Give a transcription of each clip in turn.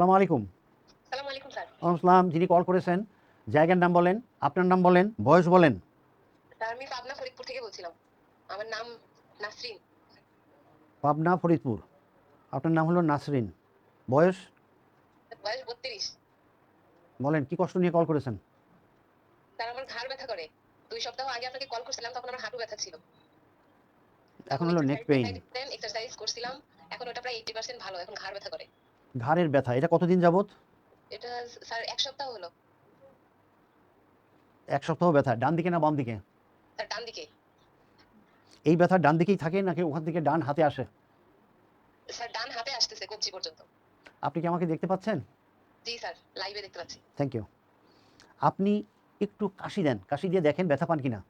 আসসালামু আলাইকুম। সালাম আলাইকুম স্যার। আসসালাম যিনি কল করেছেন জায়গার নাম বলেন আপনার নাম বলেন বয়স বলেন। স্যার আমি পাবনা ফরিদপুর থেকে বলছিলাম। আমার নাম নাসরিন। পাবনা ফরিদপুর। আপনার নাম হলো নাসরিন। বয়স? বয়স বত্রিশ। বলেন কি কষ্ট নিয়ে কল করেছেন? স্যার আমার ঘাড় ব্যথা করে। দুই সপ্তাহ আগে আপনাকে কল করছিলাম তখন আমার হাঁটু ব্যথা ছিল। এখন হলো নেক পেইন এক্সারসাইজ করছিলাম এখন ওটা প্রায় এইটি পার্সেন্ট ভালো এখন ঘাড় ব্যথা করে। ঘাড়ের ব্যথা এটা কতদিন যাবত এটা স্যার এক সপ্তাহ হলো। এক সপ্তাহ ব্যথা ডান দিকে না বাম দিকে? স্যার ডান দিকে। এই ব্যথা ডান দিকেই থাকে নাকি ওখান থেকে ডান হাতে আসে? স্যার ডান হাতে আসতেছে কবজি পর্যন্ত। আপনি কি আমাকে দেখতে পাচ্ছেন? জি স্যার লাইভে দেখতে পাচ্ছি। থ্যাংক ইউ আপনি একটু কাশি দেন কাশি দিয়ে দেখেন ব্যথা পান কিনা।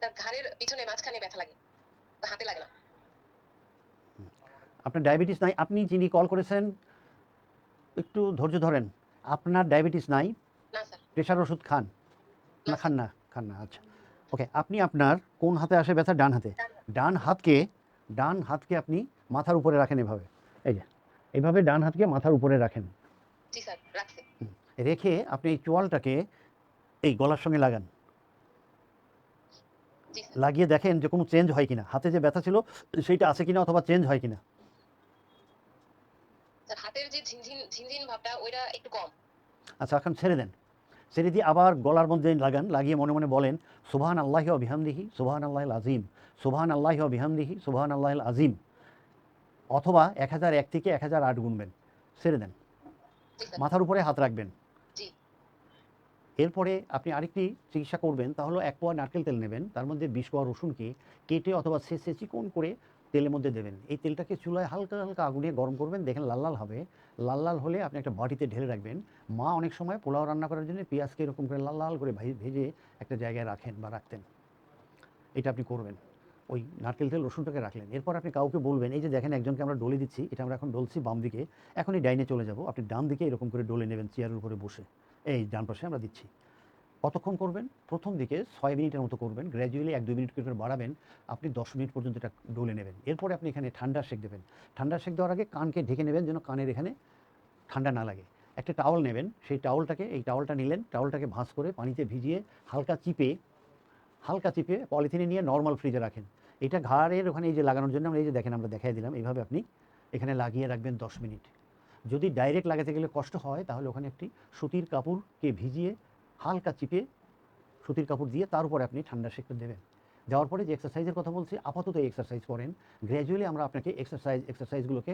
স্যার ঘাড়ের পিছনে মাঝখানে ব্যথা লাগে হাতে লাগে না। আপনার ডায়াবেটিস নাই আপনি যিনি কল করেছেন একটু ধৈর্য ধরেন আপনার ডায়াবেটিস নাই? প্রেশার ওষুধ খান? না খান না খান না আচ্ছা। ওকে আপনি আপনার কোন হাতে আসে ব্যথা? ডান হাতে। ডান হাতকে ডান হাতকে আপনি মাথার উপরে রাখেন এভাবে। এই যে এইভাবে ডান হাতকে মাথার উপরে রাখেন। রেখে আপনি এই চোয়ালটাকে এই গলার সঙ্গে লাগান। লাগিয়ে দেখেন যে কোনো চেঞ্জ হয় কিনা। হাতে যে ব্যথা ছিল সেইটা আছে কিনা অথবা চেঞ্জ হয় কিনা। স্যার হাতের যে ঝিনঝিন ঝিনঝিন ভাবটা ওইটা একটু কম। আচ্ছা এখন ছেড়ে দেন। ছেড়ে দিয়ে আবার গলার মধ্যে লাগান লাগিয়ে মনে মনে বলেন সুবহান আল্লাহ বিহামদিহি সুবহান আল্লাহ আজিম সুবহান আল্লাহ বিহামদিহি সুবহান আল্লাহ আজিম অথবা এক হাজার এক থেকে এক হাজার আট গুনবেন। ছেড়ে দেন। মাথার উপরে হাত রাখবেন। এরপরে আপনি আরেকটি চিকিৎসা করবেন তাহলে এক পোয়া নারকেল তেল নেবেন তার মধ্যে বিষ কোয়া রসুনকে কেটে অথবা ছেঁচে চিকন করে তেলের মধ্যে দেবেন। এই তেলটাকে চুলায় হালকা হালকা আগুনে গরম করবেন, দেখেন লাল লাল হবে। লাল লাল হলে আপনি একটা বাটিতে ঢেলে রাখবেন। মা অনেক সময় পোলাও রান্না করার জন্য পেঁয়াজকে এরকম করে লাল লাল করে ভেজে একটা জায়গায় রাখেন বা রাখতেন। এটা আপনি করবেন। ওই নারকেল তেল, রসুনটাকে রাখলেন। এরপর আপনি কাউকে বলবেন, এই যে দেখেন একজনকে আমরা ডলে দিচ্ছি, এটা আমরা এখন ডলছি বাম দিকে। এখনই ডাইনে চলে যাব। আপনি ডান দিকে এরকম করে ডলে নেবেন চেয়ারের উপরে বসে। এই ডান পাশে আমরা দিচ্ছি। কতক্ষণ করবেন? প্রথম দিকে ছয় মিনিটের মতো করবেন। গ্র্যাজুয়ালি এক দুই মিনিট করে বাড়াবেন। আপনি দশ মিনিট পর্যন্ত এটা ডলে নেবেন। এরপরে আপনি এখানে ঠান্ডা শেক দেবেন। ঠান্ডা শেক দেওয়ার আগে কানকে ঢেকে নেবেন যেন কানের এখানে ঠান্ডা না লাগে। একটা টাওয়াল নেবেন। সেই টাওয়ালটাকে, এই টাওয়ালটা নিলেন। টাওয়ালটাকে ভাঁজ করে পানিতে ভিজিয়ে হালকা চিপে হালকা চিপে পলিথিনে নিয়ে নর্মাল ফ্রিজে রাখেন। এটা ঘাড়ের ওখানে এই যে লাগানোর জন্য আমরা এই যে দেখেন আমরা দেখাই দিলাম। এইভাবে আপনি এখানে লাগিয়ে রাখবেন দশ মিনিট। যদি ডাইরেক্ট লাগাতে গেলে কষ্ট হয়, তাহলে ওখানে একটি সুতির কাপড়কে ভিজিয়ে হালকা চিপে সুতির কাপড় দিয়ে তার উপরে আপনি ঠান্ডা সেঁকে দেবেন। দেওয়ার পরে যে এক্সারসাইজের কথা বলছি, আপাতত এই এক্সারসাইজ করেন। গ্র্যাজুয়ালি আমরা আপনাকে এক্সারসাইজ এক্সারসাইজগুলোকে